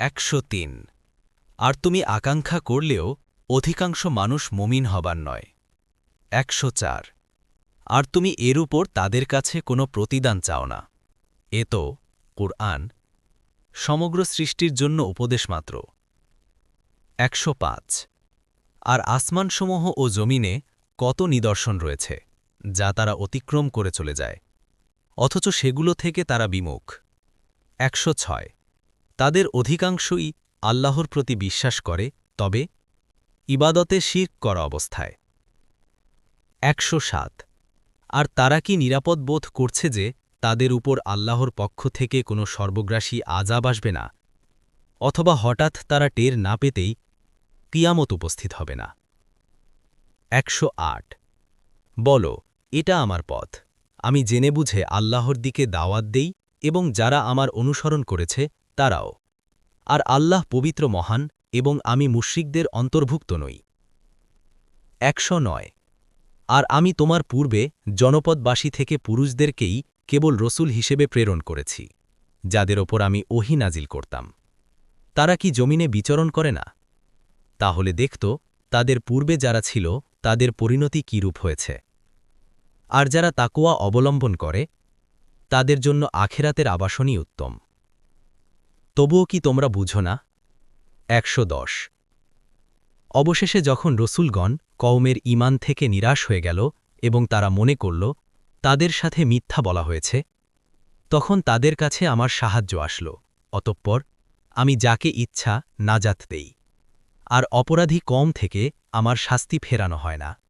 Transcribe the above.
একশো তিন। আর তুমি আকাঙ্ক্ষা করলেও অধিকাংশ মানুষ মমিন হবার নয়। একশো আর তুমি এর উপর তাদের কাছে কোনো প্রতিদান চাও না। এ তো কুরআন, সমগ্র সৃষ্টির জন্য উপদেশ মাত্র। একশো পাঁচ। আর আসমানসমূহ ও জমিনে কত নিদর্শন রয়েছে, যা তারা অতিক্রম করে চলে যায়, অথচ সেগুলো থেকে তারা বিমুখ। একশো ছয়। তাদের অধিকাংশই আল্লাহর প্রতি বিশ্বাস করে, তবে ইবাদতে শির করা অবস্থায়। একশো সাত। আর তারা কি নিরাপদ বোধ করছে যে তাদের উপর আল্লাহর পক্ষ থেকে কোনো সর্বগ্রাসী আজাব আসবে না, অথবা হঠাৎ তারা টের না পেতেই কিয়ামত উপস্থিত হবে না? একশো আট। বল, এটা আমার পথ। আমি জেনে বুঝে আল্লাহর দিকে দাওয়াত দেই এবং যারা আমার অনুসরণ করেছে তারাও। আর আল্লাহ পবিত্র মহান এবং আমি মুশ্রিকদের অন্তর্ভুক্ত নই। একশো নয়। আর আমি তোমার পূর্বে জনপদবাসী থেকে পুরুষদেরকেই কেবল রসুল হিসেবে প্রেরণ করেছি, যাদের ওপর আমি ওহি নাজিল করতাম। তারা কি জমিনে বিচরণ করে না? তাহলে দেখত, তাদের পূর্বে যারা ছিল, তাদের পরিণতি কীরূপ হয়েছে? আর যারা তাকুয়া অবলম্বন করে, তাদের জন্য আখেরাতের আবাসনই উত্তম। তবুও কি তোমরা বুঝো না? একশো দশ। অবশেষে যখন রসুলগণ কওমের ইমান থেকে নিরাশ হয়ে গেল এবং তারা মনে করল, তাদের সাথে মিথ্যা বলা হয়েছে, তখন তাদের কাছে আমার সাহায্য আসল, অতঃপর আমি যাকে ইচ্ছা নাজাত দেই, আর অপরাধী কম থেকে আমার শাস্তি ফেরানো হয় না।